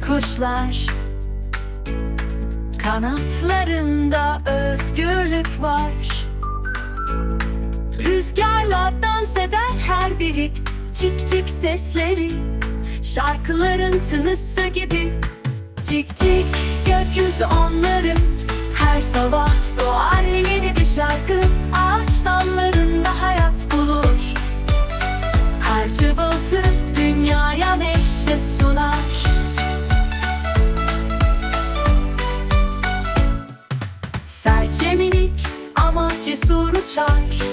kuşlar. Kanatlarında özgürlük var. Rüzgarla dans eder her biri. Cik cik sesleri Şarkıların tınısı gibi. Cik cik gökyüzü onların Her sabah doğar yeni bir şarkı. Ağaç uçar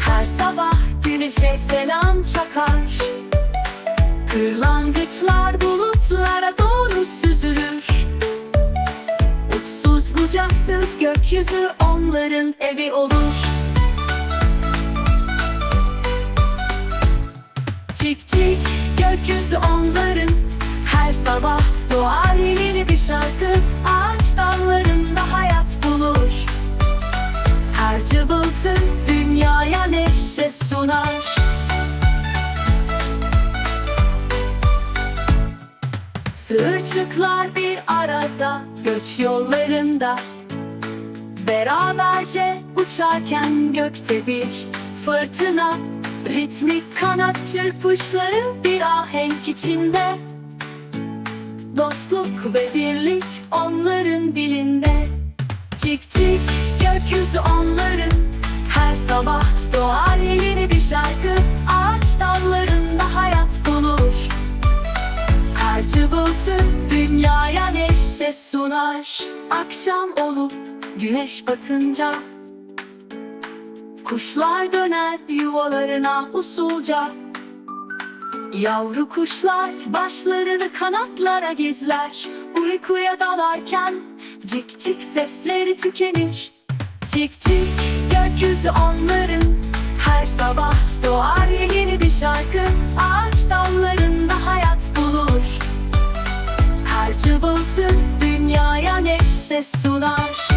Her sabah güneşe selam çakar. Kırlangıçlar bulutlara doğru süzülür. Uçsuz bucaksız gökyüzü onların evi olur. Cik cik gökyüzü onların. Her sabah doğar yeni bir şarkı. Ağaç dallarında Sığırçıklar bir arada göç yollarında. Beraberce uçarken gökte bir fırtına Ritmik kanat çırpışları bir ahenk içinde. Dostluk ve birlik onların dilinde. Cik cik gökyüzü onların. Her sabah doğar yeni bir şarkı. Ağaç sunar Akşam olup güneş batınca Kuşlar döner yuvalarına usulca. Yavru kuşlar başlarını kanatlara gizler Uykuya dalarken cik cik sesleri tükenir. Cik cik gökyüzü onların Her sabah doğar yeni bir şarkı. Ağaç sunar